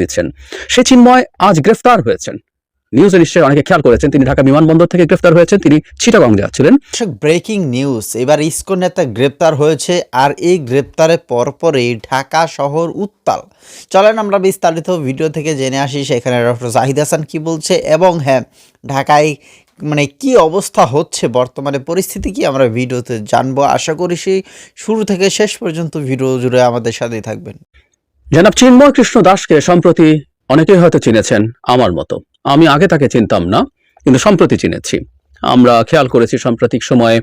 দিচ্ছেন। সে চিন্ময় আজ গ্রেফতার হয়েছেন। নিউজে নিশ্চয়ই অনেকে খেয়াল করেছেন, তিনি ঢাকা বিমানবন্দর থেকে গ্রেফতার হয়েছেন, তিনি যাচ্ছিলেন। ব্রেকিং নিউজ এবার নেতা গ্রেপ্তার হয়েছে, আর এই গ্রেপ্তারের পরপরই ঢাকা শহর উত্তাল। চলেন আমরা বিস্তারিত ভিডিও থেকে জেনে আসি, সেখানে ডক্টর জাহিদ হাসান কি বলছে, এবং হ্যাঁ ঢাকায় মানে কি অবস্থা হচ্ছে, বর্তমানে পরিস্থিতি কি আমরা ভিডিওতে জানব। আশা করি সেই শুরু থেকে শেষ পর্যন্ত ভিডিও জুড়ে আমাদের সাথেই থাকবেন। জনাব চিন্ময় কৃষ্ণ দাসকে সম্প্রতি অনেকেই হয়তো চিনেছেন, আমার মতো। আমি আগে তাকে চিনতাম না, কিন্তু সম্প্রতি চিনেছি। আমরা খেয়াল করেছি সাম্প্রতিক সময়ে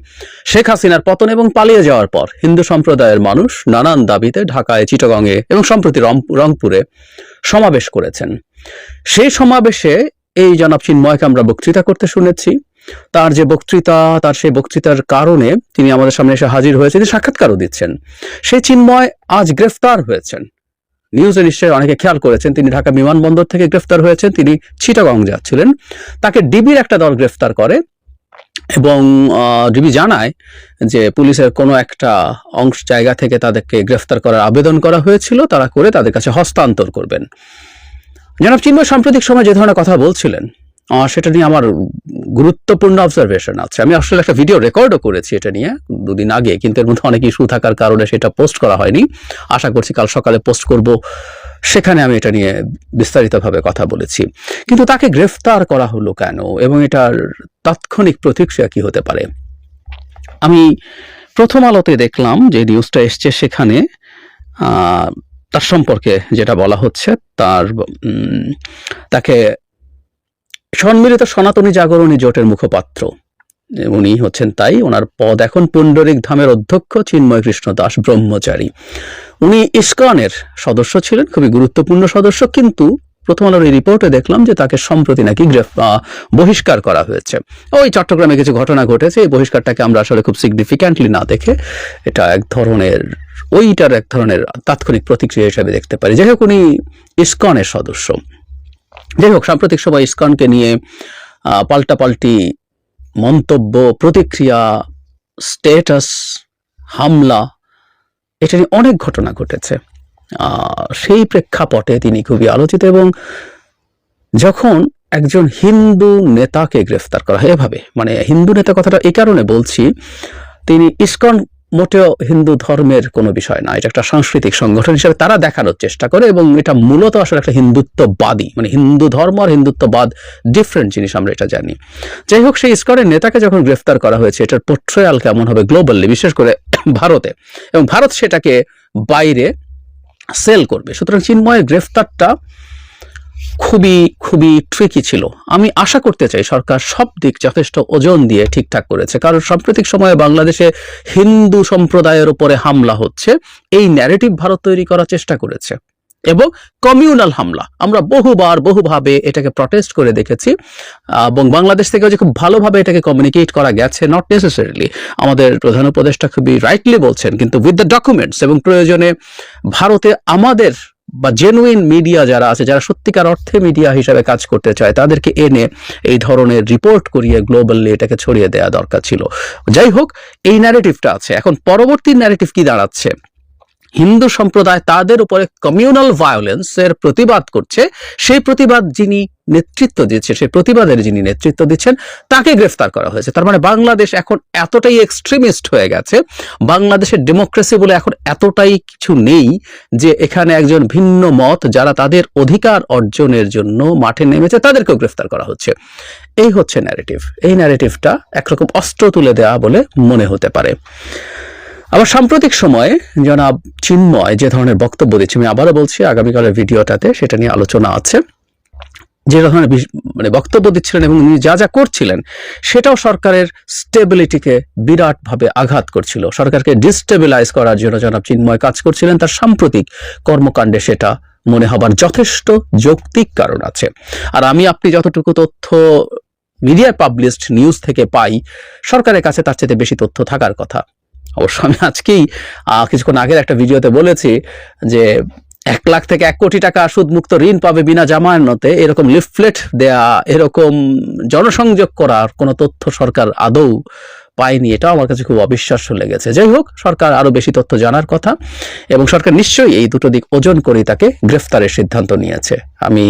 শেখ হাসিনার পতন এবং পালিয়ে যাওয়ার পর হিন্দু সম্প্রদায়ের মানুষ নানান দাবিতে ঢাকায়, চিটাগংয়ে এবং সম্প্রতি রংপুরে সমাবেশ করেছেন। সেই সমাবেশে এই জনাব চিন্ময়কে আমরা বক্তৃতা করতে শুনেছি। তার যে বক্তৃতা, তার সেই বক্তৃতার কারণে তিনি আমাদের সামনে এসে হাজির হয়েছে তিনি সাক্ষাৎকারও দিচ্ছেন। সেই চিন্ময় আজ গ্রেফতার হয়েছেন। নিউজে নিশ্চয়ই অনেকে খেয়াল করেছেন, তিনি ঢাকা বিমানবন্দর থেকে গ্রেফতার হয়েছেন, তিনি চিটাগং যাচ্ছিলেন। তাকে ডিবির একটা দল গ্রেফতার করে এবং ডিবি জানায় যে পুলিশের কোনো একটা অংশ জায়গা থেকে তাদেরকে গ্রেফতার করার আবেদন করা হয়েছিল, তারা করে তাদের কাছে হস্তান্তর করবেন। জনাব চিন্ময় সাম্প্রতিক সময় যে ধরনের কথা বলছিলেন সেটা নিয়ে আমার গুরুত্বপূর্ণ অবজারভেশন আছে। আমি আসলে একটা ভিডিও রেকর্ডও করেছি এটা নিয়ে দুদিন আগে, কিন্তু এর মধ্যে অনেক ইস্যু থাকার কারণে সেটা পোস্ট করা হয়নি। আশা করছি কাল সকালে পোস্ট করব। সেখানে আমি এটা নিয়ে বিস্তারিতভাবে কথা বলেছি। কিন্তু তাকে গ্রেফতার করা হলো কেন? এবং এটার তাৎক্ষণিক প্রতিক্রিয়া কি হতে পারে? আমি প্রথম আলোতে দেখলাম যে নিউজটা এসছে সেখানে তার সম্পর্কে যেটা বলা হচ্ছে, তার তাকে সম্মিলিত সনাতনী জাগরণী জোটের মুখপাত্র। উনি হচ্ছেন তাই ওনার পদ এখন পুণ্ডরিক ধামের অধ্যক্ষ চিন্ময় কৃষ্ণ দাস ব্রহ্মচারী। উনি ইস্কনের সদস্য ছিলেন, খুবই গুরুত্বপূর্ণ সদস্য, কিন্তু প্রথম আলোর এই রিপোর্টে দেখলাম যে তাকে সম্প্রতি নাকি বহিষ্কার করা হয়েছে। ওই চট্টগ্রামে কিছু ঘটনা ঘটেছে, এই বহিষ্কারটাকে আমরা আসলে খুব সিগনিফিক্যান্টলি না দেখে এটা এক ধরনের, ওইটার এক ধরনের তাৎক্ষণিক প্রতিক্রিয়া হিসেবে দেখতে পারি। যাই হোক, উনি ইস্কনের সদস্য। যাই হোক সাম্প্রতিক সময় ইস্কনকে নিয়ে পাল্টাপাল্টি মন্তব্য, প্রতিক্রিয়া স্টেটাস হামলা, এটা নিয়ে অনেক ঘটনা ঘটেছে। সেই প্রেক্ষাপটে তিনি খুবই আলোচিত এবং যখন একজন হিন্দু নেতাকে গ্রেফতার করা হয়, এভাবে মানে হিন্দু নেতা কথাটা এই কারণে বলছি, তিনি ইসকন মোটেও হিন্দু ধর্মের কোনো বিষয় না। এটা একটা সাংস্কৃতিক সংগঠন হিসেবে তারা দেখানোর চেষ্টা করে এবং এটা মূলত আসলে একটা হিন্দুত্ববাদী মানে হিন্দু ধর্ম আর হিন্দুত্ববাদ ডিফারেন্ট জিনিস আমরা এটা জানি। যাই হোক, সেই ইস্কনের নেতাকে যখন গ্রেফতার করা হয়েছে, এটার পোট্রয়াল কেমন হবে গ্লোবালি বিশেষ করে ভারতে, এবং ভারত সেটাকে বাইরে সেল করবে। সুতরাং চিন্ময়ের গ্রেফতারটা খুবই খুবই ট্রিকি ছিল। আমি আশা করতে চাই সরকার সব দিক যথেষ্ট ওজন দিয়ে ঠিকঠাক করেছে। কারণ সাম্প্রতিক সময়ে বাংলাদেশে হিন্দু সম্প্রদায়ের উপরে হামলা হচ্ছে। এই ন্যারেটিভ ভারত তৈরি করার চেষ্টা করেছে। এবং কমিউনাল হামলা। আমরা বহুবার, বহুভাবে এটাকে প্রটেস্ট করে দেখেছি। এবং বাংলাদেশ থেকে যে খুব ভালোভাবে এটাকে কমিউনিকেট করা গেছে নট নেসেসারিলি আমাদের প্রধান উপদেষ্টা খুবই রাইটলি বলছেন, কিন্তু উইথ দ্য ডকুমেন্টস এবং প্রয়োজনে ভারতে আমাদের বা জেনুইন মিডিয়া যারা আছে, যারা সত্যিকার অর্থে মিডিয়া হিসাবে কাজ করতে চায়, তাদেরকে এনে এই ধরনের রিপোর্ট করিয়ে গ্লোবালি এটাকে ছড়িয়ে দেওয়া দরকার ছিল। যাই হোক, এই ন্যারেটিভটা আছে। এখন পরবর্তী ন্যারেটিভ কি দাঁড়াচ্ছে? হিন্দু সম্প্রদায় তাদের উপরে কমিউনাল ভায়োলেন্সের প্রতিবাদ করছে। সেই প্রতিবাদ যিনি নেতৃত্ব দিচ্ছে, সেই প্রতিবাদের যিনি নেতৃত্ব দিচ্ছেন, তাকে গ্রেফতার করা হয়েছে। তার মানে বাংলাদেশ এখন এতটাই এক্সট্রিমিস্ট হয়ে গেছে, বাংলাদেশের ডেমোক্রেসি বলে এখন এতটাই কিছু নেই যে এখানে একজন ভিন্ন মত যারা তাদের অধিকার অর্জনের জন্য মাঠে নেমেছে, তাদেরকেও গ্রেফতার করা হচ্ছে। এই হচ্ছে ন্যারেটিভ এই ন্যারেটিভটা একরকম অস্ত্র তুলে দেওয়া বলে মনে হতে পারে। আবার সাম্প্রতিক সময়ে জনাব চিন্ময় যে ধরনের বক্তব্য দিচ্ছে আমি আবারও বলছি, আগামীকালের ভিডিওটাতে সেটা নিয়ে আলোচনা আছে। যে ধরনের মানে বক্তব্য দিচ্ছিলেন এবং উনি যা যা করছিলেন, সেটাও সরকারের স্টেবিলিটিকে বিরাটভাবে আঘাত করছিল। সরকারকে ডিস্টেবিলাইজ করার জন্য জনাব চিন্ময় কাজ করছিলেন, তার সাম্প্রতিক কর্মকাণ্ডে সেটা মনে হবার যথেষ্ট যৌক্তিক কারণ আছে। আর আমি আপনি যতটুকু তথ্য মিডিয়া পাবলিশড নিউজ থেকে পাই, সরকারের কাছে তার চেয়ে বেশি তথ্য থাকার কথা। অবশ্য আমি আজকেই কিছুক্ষণ আগের একটা ভিডিওতে বলেছি যে এক লাখ থেকে এক কোটি টাকা সুদমুক্ত ঋণ পাবে বিনা জামানতে এরকম লিফলেট দেয়া, এরকম জনসংযোগ করার কোনো তথ্য সরকার আদৌ পায়নি, এটাও আমার কাছে খুব অবিশ্বাস্য লেগেছে। যাই হোক, সরকার আরও বেশি তথ্য জানার কথা, এবং সরকার নিশ্চয়ই এই দুটো দিক ওজন করে তাকে গ্রেফতারের সিদ্ধান্ত নিয়েছে। আমি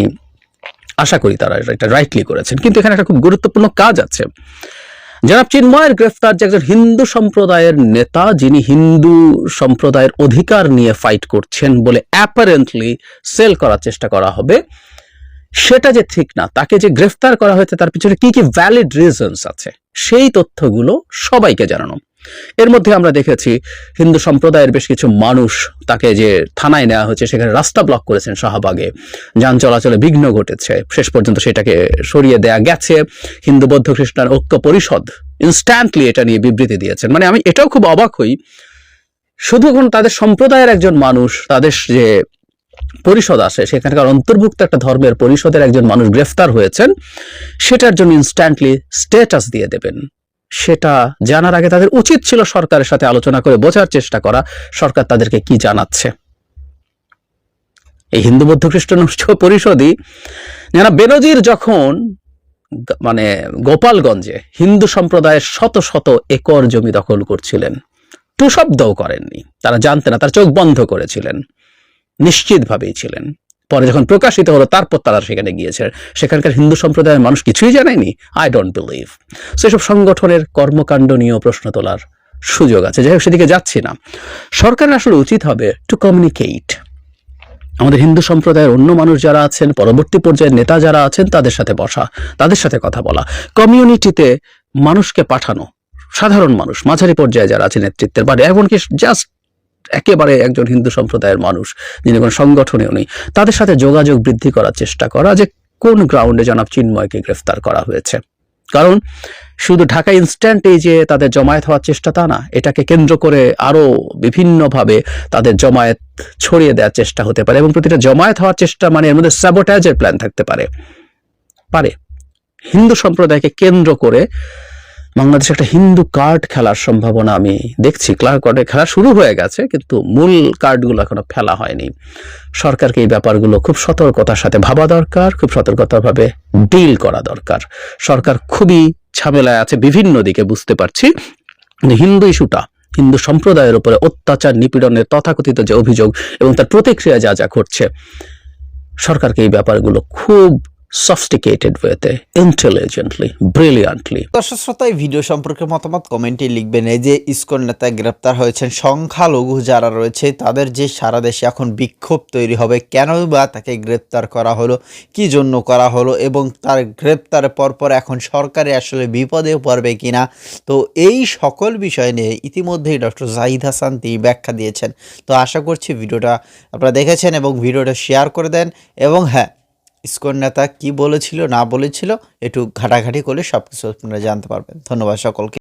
আশা করি তারা এটা রাইটলি করেছেন। কিন্তু এখানে একটা খুব গুরুত্বপূর্ণ কাজ আছে। জনাব চিন্ময়ের গ্রেফতার যে একজন হিন্দু সম্প্রদায়ের নেতা, যিনি হিন্দু সম্প্রদায়ের অধিকার নিয়ে ফাইট করছেন বলে অ্যাপারেন্টলি সেল করার চেষ্টা করা হবে, সেটা যে ঠিক না, তাকে যে গ্রেফতার করা হয়েছে তার পিছনে কি কি ভ্যালিড রিজনস আছে, সেই তথ্যগুলো সবাইকে জানানো। এর মধ্যে আমরা দেখেছি হিন্দু সম্প্রদায়ের বেশ কিছু মানুষ তাকে যে থানায় নেওয়া হয়েছে, সেখানে রাস্তা ব্লক করেছেন শাহবাগে। যান চলাচলে বিঘ্ন ঘটেছে। শেষ পর্যন্ত সেটাকে সরিয়ে দেয়া গেছে। হিন্দু বৌদ্ধ খ্রিস্টান ঐক্য পরিষদ ইনস্ট্যান্টলি এটা নিয়ে বিবৃতি দিয়েছেন। মানে আমি এটাও খুব অবাক হই। শুধু তাদের সম্প্রদায়ের একজন মানুষ, তাদের যে পরিষদ আসে সেখানকার অন্তর্ভুক্ত একটা ধর্মের পরিষদের একজন মানুষ গ্রেফতার হয়েছেন, সেটার জন্য ইনস্ট্যান্টলি স্ট্যাটাস দিয়ে দেবেন। সেটা জানার আগে তাদের উচিত ছিল সরকারের সাথে আলোচনা করে বোঝার চেষ্টা করা। সরকার তাদেরকে কি জানাচ্ছে? এই হিন্দু বৌদ্ধ খ্রিস্টান পরিষদই যারা বেনজির যখন মানে গোপালগঞ্জে হিন্দু সম্প্রদায়ের শত শত একর জমি দখল করছিলেন টু শব্দও করেননি। তারা জানতেন না, তার চোখ বন্ধ করেছিলেন। নিশ্চিতভাবেই ছিলেন। পরে যখন প্রকাশিত হলো, তারপর তারা সেখানে গিয়েছে। সেখানকার হিন্দু সম্প্রদায়ের মানুষ কিছুই জানায়নি। আই ডোন্ট বিলিভ সেসব সংগঠনের কর্মকাণ্ড নিয়েও প্রশ্ন তোলার সুযোগ আছে। যাই হোক, সেদিকে যাচ্ছি না। সরকারের আসলে উচিত হবে টু কমিউনিকেট আমাদের হিন্দু সম্প্রদায়ের অন্য মানুষ যারা আছেন, পরবর্তী পর্যায়ের নেতা যারা আছেন, তাদের সাথে বসা, তাদের সাথে কথা বলা। কমিউনিটিতে মানুষকে পাঠানো, সাধারণ মানুষ, মাঝারি পর্যায়ে যারা আছে নেতৃত্বের বা এমনকি জাস্ট একেবারে একজন হিন্দু সম্প্রদায়ের মানুষ, যিনি কোনো সংগঠনেও নেই, তাদের সাথে যোগাযোগ বৃদ্ধি করার চেষ্টা করা যে কোন গ্রাউন্ডে জনাব চিন্ময়কে গ্রেফতার করা হয়েছে। কারণ শুধু ঢাকা ইনস্ট্যান্ট এই যে তাদের জমায়েত হওয়ার চেষ্টা তা না, এটাকে কেন্দ্র করে আরও বিভিন্নভাবে তাদের জমায়েত ছড়িয়ে দেওয়ার চেষ্টা হতে পারে এবং প্রতিটা জমায়েত হওয়ার চেষ্টা মানে এর মধ্যে স্যাবোটাজের প্ল্যান থাকতে পারে। পারে। হিন্দু সম্প্রদায়কে কেন্দ্র করে বাংলাদেশে একটা হিন্দু কার্ড খেলার সম্ভাবনা আমি দেখছি। কার্ডে খেলা শুরু হয়ে গেছে, কিন্তু মূল কার্ডগুলো এখনও ফেলা হয়নি। সরকারকে এই ব্যাপারগুলো খুব সতর্কতার সাথে ভাবা দরকার, খুব সতর্কতাভাবে ডিল করা দরকার। সরকার খুবই ঝামেলায় আছে বিভিন্ন দিকে, বুঝতে পারছি। হিন্দু ইস্যুটা, হিন্দু সম্প্রদায়ের উপরে অত্যাচার, নিপীড়নের তথাকথিত যে অভিযোগ এবং তার প্রতিক্রিয়া যা যা ঘটছে, সরকারকে এই ব্যাপারগুলো খুব সফিস্টিকেটেড ওয়েতে ইন্টেলিজেন্টলি ব্রিলিয়ান্টলি দর্শক শ্রোতা এই ভিডিও সম্পর্কে মতামত কমেন্টে লিখবেন। এই যে ইসকন নেতা গ্রেপ্তার হয়েছেন, সংখ্যালঘু যারা রয়েছে, তাদের যে সারা দেশে এখন বিক্ষোভ তৈরি হবে, কেন বা তাকে গ্রেপ্তার করা হলো, কি জন্য করা হলো, এবং তার গ্রেপ্তারের পরপর এখন সরকারে আসলে বিপদেও পড়বে কিনা? তো এই সকল বিষয় নিয়ে ইতিমধ্যেই ডক্টর জাহিদ হাসান তিনি ব্যাখ্যা দিয়েছেন। তো আশা করছি ভিডিওটা আপনারা দেখেছেন এবং ভিডিওটা শেয়ার করে দেন, এবং হ্যাঁ ইসকন নেতা কি বলেছিল, না বলেছিল, একটু ঘাটাঘাটি করলে সব কিছু আপনারা জানতে পারবেন। ধন্যবাদ সকলকে।